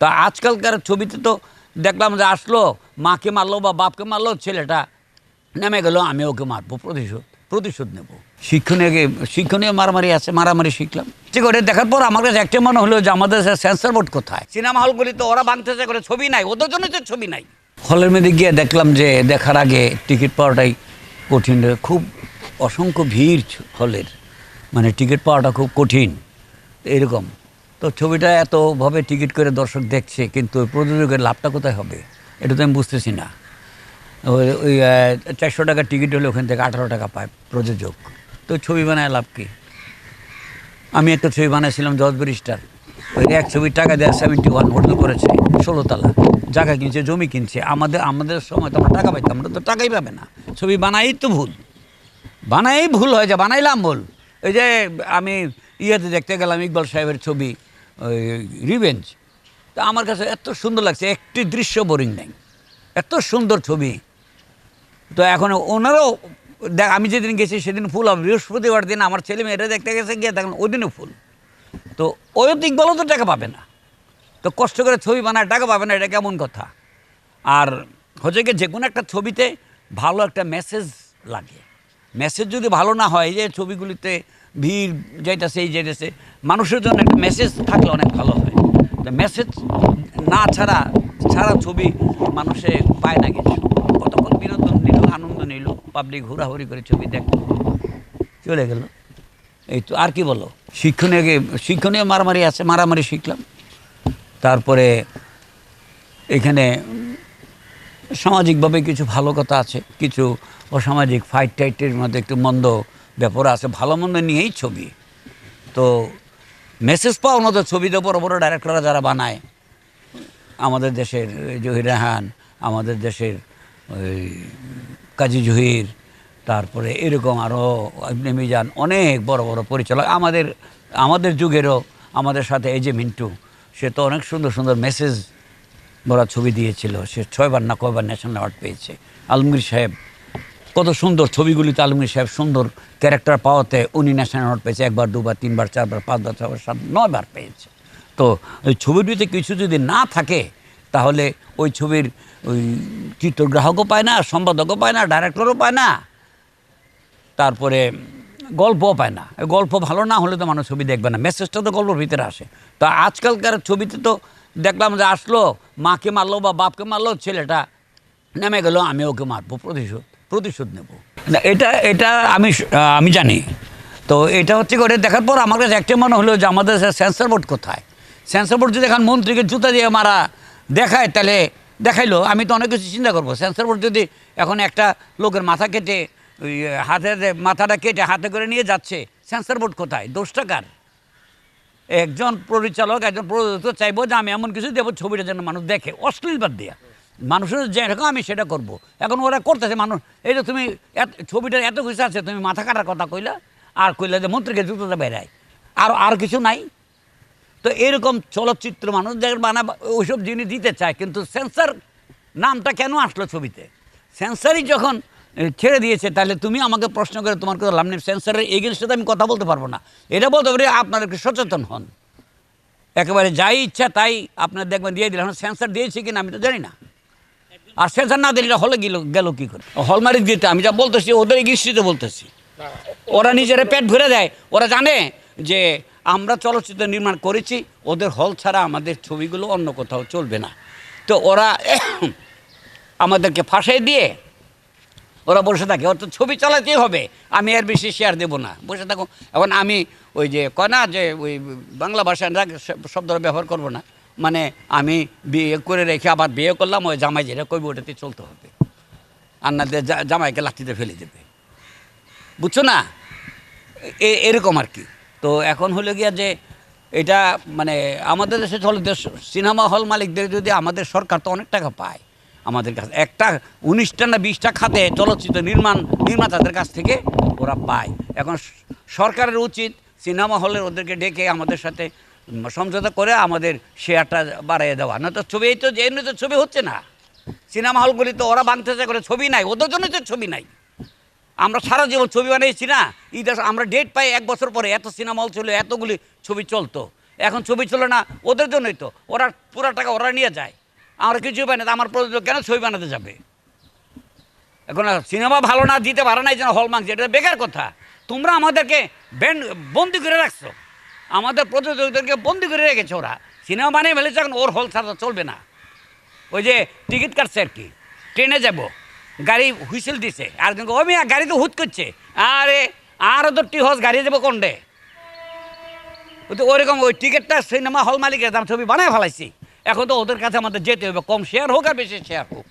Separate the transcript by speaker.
Speaker 1: তা আজকালকার ছবিতে তো দেখলাম যে আসলো, মাকে মারলো বা বাপকে মারলো, ছেলেটা নেমে গেল, আমি ওকে মারবো, প্রতিশোধ প্রতিশোধ নেব। শিক্ষণীয় শিক্ষণীয় মারামারি আছে, মারামারি শিখলাম। ঠিক করে দেখার পর আমার কাছে একটা মনে হলো যে আমাদের সেন্সার বোর্ড কোথায়? সিনেমা হলগুলি তো ওরা ভাঙতেছে করে ছবি নাই, ওদের জন্য তো ছবি নাই। হলের মধ্যে গিয়ে দেখলাম যে দেখার আগে টিকিট পাওয়াটাই কঠিন খুব অসংখ্য ভিড় হলের। মানে টিকিট পাওয়াটা খুব কঠিন। এরকম। তো ছবিটা এতভাবে টিকিট করে দর্শক দেখছে, কিন্তু প্রযোজকের লাভটা কোথায় হবে? এটা তো আমি বুঝতেছি না। ওই ওই চারশো টাকার টিকিট হলে ওখান থেকে আঠারো টাকা পায় প্রযোজক। তো ছবি বানায় লাভ কি? আমি একটা ছবি বানাইছিলাম জজ ব্যারিস্টার। ওই এক ছবির টাকা দেয় সেভেন্টি ওয়ান হোটেল করেছে ষোলোতলা জায়গা কিনছে, জমি কিনছে। আমাদের আমাদের সময় তো আমরা টাকা পাইতাম আমরা তো টাকাই পাবে না। ছবি বানাই তো ভুল। বানাই ভুল হয়ে যায় বানাইলাম ভুল। এই যে আমি ইয়েতে দেখতে গেলাম ইকবাল সাহেবের ছবি। ওই রিভেঞ্জ তা আমার কাছে এত সুন্দর লাগছে, একটি দৃশ্য বোরিং নেই। এত সুন্দর ছবি। তো এখন ওনারও, দেখ, আমি যেদিন গেছি সেদিন ফুল বৃহস্পতিবার দিন আমার ছেলে মেয়েরা দেখতে গেছে, গিয়ে দেখেন ওই দিনও ফুল। তো ওই তো ইকবালও তো টাকা পাবে না। তো কষ্ট করে ছবি বানায়, টাকা পাবে না, এটা কেমন কথা? আর হচ্ছে কি, যে কোনো একটা ছবিতে ভালো একটা মেসেজ লাগে। মেসেজ যদি ভালো না হয় যে ছবিগুলিতে ভিড় যাইতেছে, এই যাইতেছে, মানুষের জন্য একটা মেসেজ থাকলে অনেক ভালো হয়। তো মেসেজ না ছাড়া ছাড়া ছবি মানুষে পায় না কিছু। কতক্ষণ বিনোদন নিল, আনন্দ নিল পাবলিক ঘোরাঘুরি করে ছবি দেখল চলে গেল। এই তো, আর কি বলো? শিক্ষণীয় শিক্ষণীয় মারামারি আছে, মারামারি শিখলাম। তারপরে এখানে সামাজিকভাবে কিছু ভালো কথা আছে, কিছু অসামাজিক ফাইট টাইটের মধ্যে একটু মন্দ ব্যাপার আছে, ভালো মন্দ নিয়েই ছবি। তো মেসেজ পাওয়া মতো ছবিতে বড় বড় ডাইরেক্টররা যারা বানায়, আমাদের দেশের জহির রেহান আমাদের দেশের ওই কাজী জহির, তারপরে এরকম আরও ইবনে মিজান অনেক বড় বড় পরিচালক, আমাদের আমাদের যুগেরও, আমাদের সাথে এই যে মিন্টু, সে তো অনেক সুন্দর সুন্দর মেসেজ বড় ছবি দিয়েছিল, সে ছয়বার না কয়বার ন্যাশনাল অ্যাওয়ার্ড পেয়েছে। আলমগীর সাহেব, কত সুন্দর ছবিগুলিতে আলমগীর সাহেব সুন্দর ক্যারেক্টার পাওয়াতে উনি ন্যাশনাল অ্যাওয়ার্ড পেয়েছে, একবার, দুবার, তিনবার, চারবার, পাঁচবার ছবার সাত, নয়বার পেয়েছে। তো ওই ছবিটিতে কিছু যদি না থাকে, তাহলে ওই ছবির ওই চিত্রগ্রাহকও পায় না, সম্পাদকও পায় না ডাইরেক্টরও পায় না, তারপরে গল্পও পায় না। গল্প ভালো না হলে তো মানুষ ছবি দেখবে না মেসেজটা তো গল্পের ভিতরে আসে। তো আজকালকার ছবিতে তো দেখলাম যে আসলো, মাকে মারলো বা বাপকে মারলো, ছেলেটা নেমে গেল, আমি ওকে মারবো, প্রতিশোধ প্রতিশোধ নেব। না, এটা এটা আমি আমি জানি। তো এটা হচ্ছে করে দেখার পর আমার কাছে একটা মনে হলো যে আমাদের সেন্সার বোর্ড কোথায়? সেন্সার বোর্ড যদি এখন মন্ত্রীকে জুতা দিয়ে মারা দেখায়, তাহলে দেখাইলো। আমি তো অনেক কিছু চিন্তা করব। সেন্সার বোর্ড যদি এখন একটা লোকের মাথা কেটে হাতে মাথাটা কেটে হাতে করে নিয়ে যাচ্ছে সেন্সার বোর্ড কোথায়? দোষ টাকার একজন পরিচালক, একজন প্রযোজক চাইব যে আমি এমন কিছু দেবো, ছবিটা যেন মানুষ দেখে। অশ্লীল বাদ দিয়া। মানুষের যেরকম আমি সেটা করব। এখন ওরা করতেছে, মানুষ এই যে তুমি এত ছবিটার এত কিছু আছে, তুমি মাথা কাটার কথা কইলা, আর কইলা যে মন্ত্রীকে জুতোতে বেড়ায় আর আর কিছু নাই। তো এরকম চলচ্চিত্র মানুষ বানা ওইসব জিনিস দিতে চায়, কিন্তু সেন্সার নামটা কেন আসলো ছবিতে? সেন্সারই যখন ছেড়ে দিয়েছে, তাহলে তুমি আমাকে প্রশ্ন করে তোমার কথা লাভ নেই সেন্সারের এগেনস্টে তো আমি কথা বলতে পারব না। এটা বলতে পারি আপনারা একটু সচেতন হন। একেবারে যাই ইচ্ছা তাই আপনার দেখবেন দিয়ে দিলাম। সেন্সার দিয়েছে কিনা আমি তো জানি না। আর সেন্সার না দিলে হলে গেল গেল কী করে? হলমার্ক দিতে, আমি যা বলতেছি ওদের দৃষ্টিতে বলতেছি। ওরা নিজেরা পেট ভরে দেয়। ওরা জানে যে আমরা চলচ্চিত্র নির্মাণ করেছি, ওদের হল ছাড়া আমাদের ছবিগুলো অন্য কোথাও চলবে না। তো ওরা আমাদেরকে ফাঁসাই দিয়ে ওরা বসে থাকে। ওর তো ছবি চালাতেই হবে। আমি এর বেশি শেয়ার দেবো না। বসে থাকো। এখন আমি ওই যে কয় না, যে ওই বাংলা ভাষায় রাগ শব্দটা ব্যবহার করব না। মানে আমি বিয়ে করে রেখে আবার বিয়ে করলাম, ওই জামাই যেটা কইব ওটাতে চলতে হবে। না জামাইকে লাঠিতে ফেলে দেবে। বুঝছ না? এরকম আর কি। তো এখন হলো গিয়া যে এটা মানে আমাদের দেশে চলে দেশ সিনেমা হল মালিকদের যদি আমাদের সরকার তো অনেক টাকা পায়। আমাদের কাছে। একটা উনিশটা না বিশটা খাতে চলচ্চিত্র নির্মাণ, নির্মাতাদের কাছ থেকে ওরা পায়। এখন সরকারের উচিত সিনেমা হলের ওদেরকে ডেকে আমাদের সাথে সমঝোতা করে আমাদের শেয়ারটা বাড়াইয়ে দেওয়া। না তো ছবি, এই তো এমনি তো ছবি হচ্ছে না। সিনেমা হলগুলি তো ওরা বাংলাদেশে করে ছবি নাই, ওদের জন্য তো ছবি নাই। আমরা সারা জীবন ছবি বানিয়েছি না ঈদ আমরা ডেট পাই এক বছর পরে এত সিনেমা হল ছিল, এতগুলি ছবি চলতো। এখন ছবি চলে না, ওদের জন্যই তো। ওরা পুরা টাকা ওরা নিয়ে যায়। আমরা কিছু পাই না আমার প্রযোজক কেন ছবি বানাতে যাবে? এখন সিনেমা ভালো না, দিতে পারে না, এই জন্য হল মাংস এটা বেকার কথা। তোমরা আমাদেরকে ব্যান্ড বন্দি করে রাখছো। আমাদের প্রযোজকদেরকে বন্দি করে রেখেছে ওরা। সিনেমা বানিয়ে ফেলেছে, এখন ওর হল ছাড়া চলবে না। ওই যে টিকিট কাটছে আর কি, ট্রেনে যাব, গাড়ি হুইসেল দিছে, আর ও মিয়া গাড়ি তো হুট করছে। আরে আরও তো টিহস গাড়ি যাব কোনডে? ওই তো ওরকম ওই টিকিটটা সিনেমা হল মালিকের দাম ছবি বানায় ফেলাইছি। এখন তো ওদের কাছে আমাদের যেতে হবে কম শেয়ার হোক আর বেশি শেয়ার হোক।